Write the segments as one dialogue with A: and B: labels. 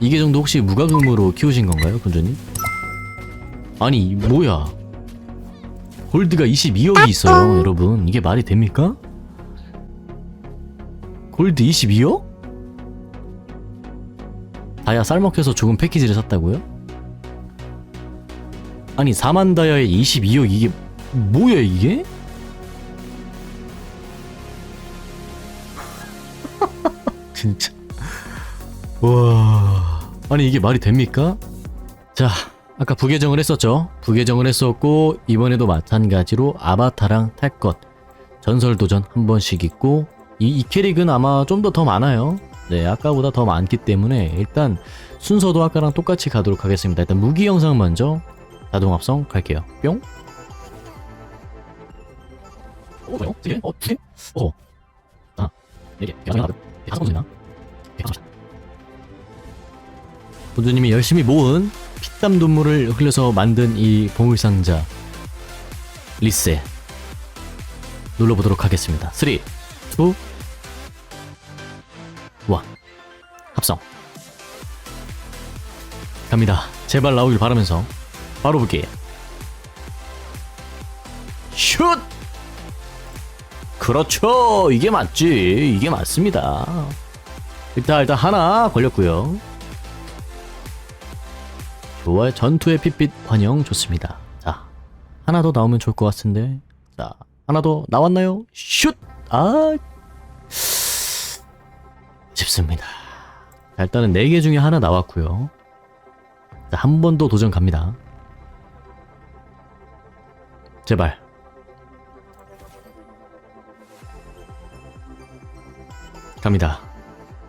A: 이게 정도 혹시 무과금으로 키우신 건가요, 본주님? 아니, 뭐야. 골드가 22억이 있어요, 여러분. 이게 말이 됩니까? 골드 22억? 다야 쌀먹혀서 죽은 패키지를 샀다고요? 아니 4만 다야에 22억 이게 뭐야 이게? 진짜 와 아니 이게 말이 됩니까? 자 아까 부계정을 했었죠 부계정을 했었고 이번에도 마찬가지로 아바타랑 탈것 전설 도전 한 번씩 있고 이, 이 캐릭은 아마 좀 더더 많아요 네 아까보다 더 많기 때문에 일단 순서도 아까랑 똑같이 가도록 하겠습니다 일단 무기 영상 먼저 자동 합성 갈게요 뿅 오, 뭐요? 세 개? 어, 두 개? 오. 하나, 네 개. 여섯 개 하나, 네, 다섯 번 되나? 네, 본주님이 열심히 모은 피땀 눈물을 흘려서 만든 이 보물상자 리셋 눌러보도록 하겠습니다. 3, 2, 1 합성 갑니다. 제발 나오길 바라면서 바로 볼게요. 슛! 그렇죠. 이게 맞지. 이게 맞습니다. 일단 일단 하나 걸렸고요. 좋아요. 전투의 핏빛 환영 좋습니다. 자, 하나 더 나오면 좋을 것 같은데. 자, 하나 더 나왔나요? 슛! 아, 쉽습니다. 자, 일단은 4개 중에 하나 나왔고요. 자, 한 번 더 도전 갑니다. 제발. 갑니다.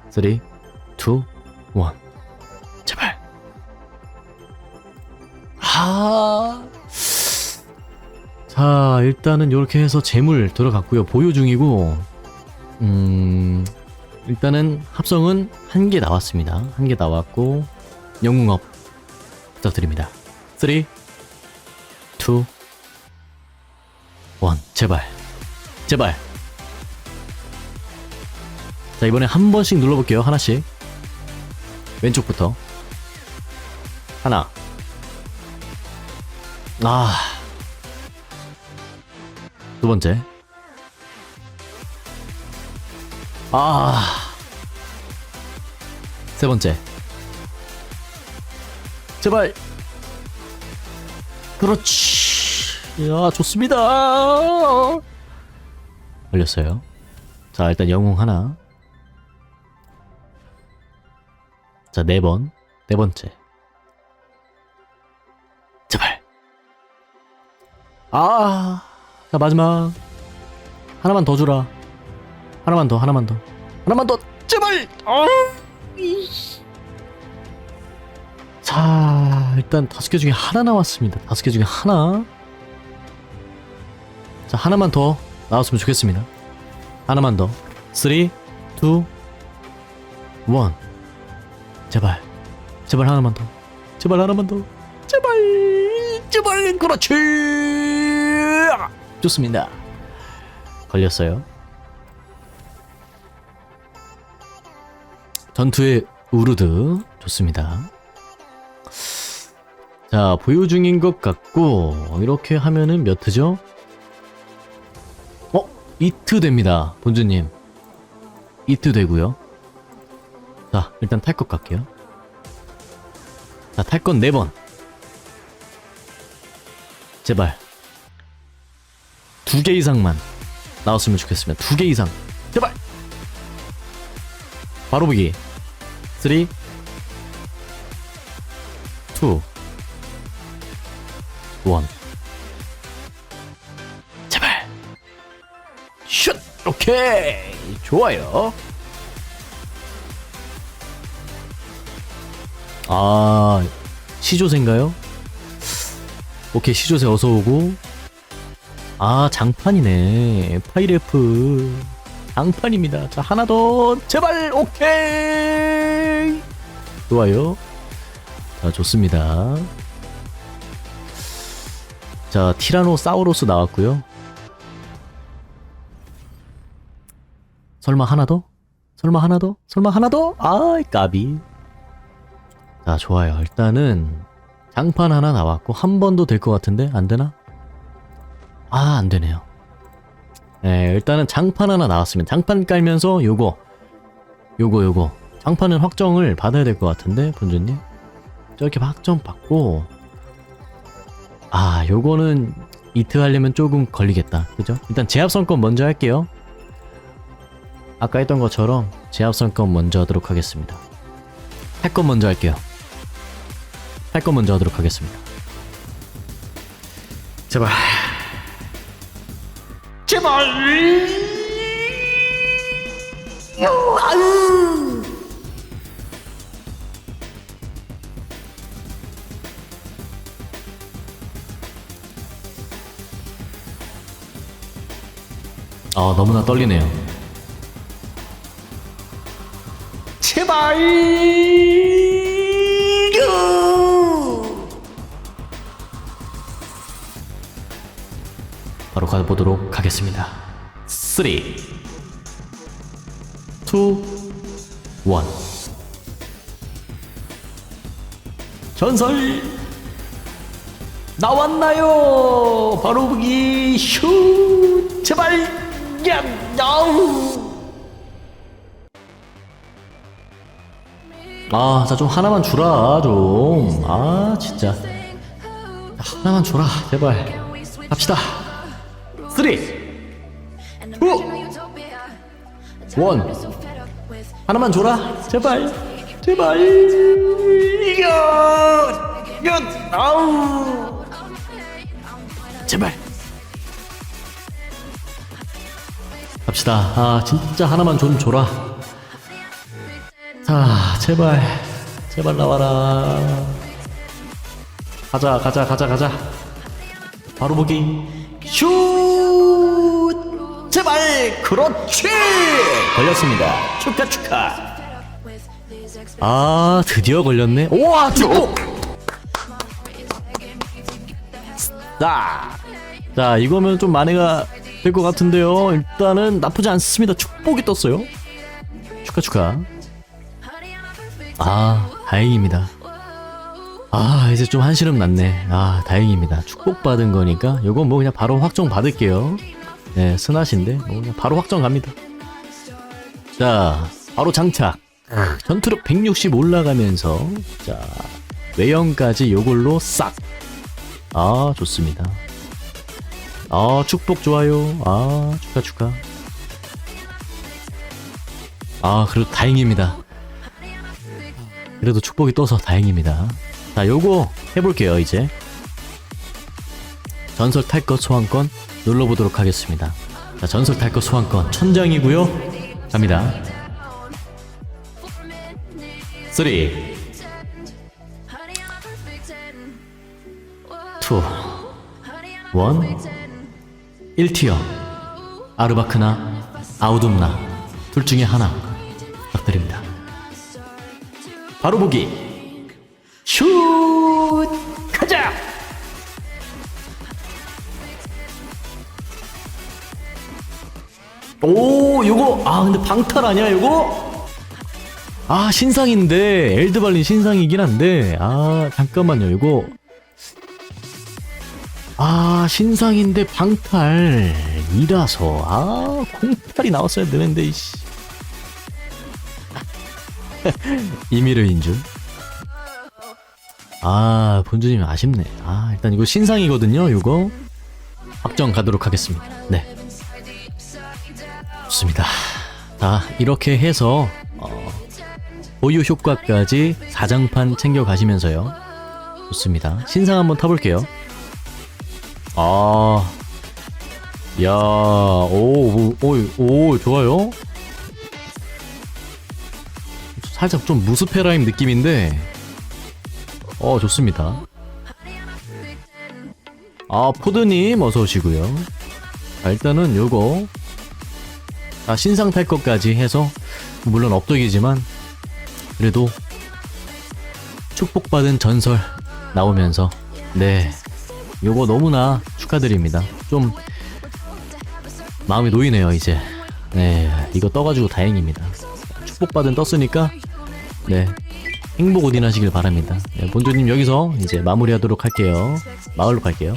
A: 3, 2, 1. 하. 자, 일단은 이렇게 해서 재물 들어갔고요. 보유 중이고, 음, 일단은 합성은 한 개 나왔습니다. 한 개 나왔고, 영웅업 부탁드립니다. 3, 2, 1. 제발. 제발. 자 이번에 한 번씩 눌러볼게요 하나씩 왼쪽부터 하나 아 두 번째. 아 세 번째. 제발. 그렇지. 야 좋습니다. 걸렸어요. 자 일단 영웅 하나. 자, 네 번. 네 번째. 아. 자, 마지막. 하나만 더 주라. 하나만 더, 하나만 더. 하나만 더. 제발! 아. 이씨. 자, 일단 다섯 개 중에 하나 나왔습니다. 다섯 개 중에 하나. 자, 하나만 더 나왔으면 좋겠습니다. 하나만 더. 3, 2, 1. 제발 제발 하나만 더 제발 하나만 더 제발 제발 그렇지 좋습니다 걸렸어요 전투의 우르드 좋습니다 자 보유 중인 것 같고 이렇게 하면은 몇 트죠? 어? 이트 됩니다 본주님 이트 되고요 자, 일단 탈것 갈게요. 자, 탈건 4번. 제발. 두 개 이상만 나왔으면 좋겠습니다. 두 개 이상. 제발! 바로 보기. 3, 2, 1. 제발! 슛! 오케이! 좋아요. 아 시조새인가요? 오케이 시조새 어서 오고 아 장판이네 파이레프 장판입니다 자 하나 더 제발 오케이 좋아요 자 좋습니다 자 티라노사우루스 나왔고요 설마 하나 더? 설마 하나 더? 설마 하나 더? 아이 까비 자, 좋아요. 일단은 장판 하나 나왔고 한 번도 될 것 같은데 안 되나? 아, 안 되네요. 네, 일단은 장판 하나 나왔습니다. 장판 깔면서 요거 요거 요거. 장판은 확정을 받아야 될 것 같은데 본주님? 저렇게 확정 받고. 아 요거는 이트 하려면 조금 걸리겠다. 그죠? 일단 제압선권 먼저 할게요. 아까 했던 것처럼 제압선권 먼저 하도록 하겠습니다. 할건 먼저 할게요. 할건 먼저 하도록 하겠습니다. 제발 아 너무나 떨리네요. 제발 바로 가보도록 하겠습니다 3 2 1 전설 나왔나요? 바로 보기 슈 제발 야 야우 아, 자 좀 하나만 주라 좀. 아, 진짜. 하나만 줘라, 제발. 갑시다. 3 2 원. 하나만 줘라, 제발. 제발. 이겨. 이겨. 아우. 제발. 갑시다. 아, 진짜 하나만 좀 줘라. 자, 제발, 제발 나와라. 가자, 가자, 가자, 가자. 바로 보기. 슛! 제발! 그렇지! 걸렸습니다. 축하, 축하. 아, 드디어 걸렸네. 우와, 축복! 자, 자, 이거면 좀 만회가 될 것 같은데요. 일단은 나쁘지 않습니다. 축복이 떴어요. 축하, 축하. 아, 다행입니다. 아, 이제 좀 한시름 났네. 아, 다행입니다. 축복받은 거니까 요건 뭐 그냥 바로 확정 받을게요. 네, 스낫인데 뭐 그냥 바로 확정 갑니다. 자, 바로 장착. 전투력 160 올라가면서 자, 외형까지 요걸로 싹. 아, 좋습니다. 아, 축복 좋아요. 아, 축하 축하. 아, 그래도 다행입니다. 그래도 축복이 떠서 다행입니다. 자, 요거 해볼게요, 이제. 전설 탈 것 소환권 눌러보도록 하겠습니다. 자, 전설 탈 것 소환권 천장이고요 갑니다. 3, 2, 1, 1티어. 아르바크나, 아우둠나, 둘 중에 하나 부탁드립니다. 바로 보기 슛 가자 오 요거 아 근데 방탈 아니야 요거 아 신상인데 엘드발린 신상이긴 한데 아 잠깐만요 요거 아 신상인데 방탈이라서 아 공탈이 나왔어야 되는데 이씨 이미르인 줄. 아, 본주님 아쉽네. 아, 일단 이거 신상이거든요, 이거. 확정 가도록 하겠습니다. 네. 좋습니다. 자, 이렇게 해서, 어, 보유 효과까지 4장판 챙겨가시면서요. 좋습니다. 신상 한번 타볼게요. 아, 야, 오, 오, 오, 오 좋아요. 살짝 좀 무스페라임 느낌인데 어 좋습니다 아 포드님 어서 오시고요 자, 일단은 요거 아, 신상 탈 것까지 해서 물론 업적이지만 그래도 축복받은 전설 나오면서 네 요거 너무나 축하드립니다 좀 마음이 놓이네요 이제 네 이거 떠가지고 다행입니다 축복받은 떴으니까 네 행복 오딘 하시길 바랍니다. 네, 본주님 여기서 이제 마무리하도록 할게요. 마을로 갈게요.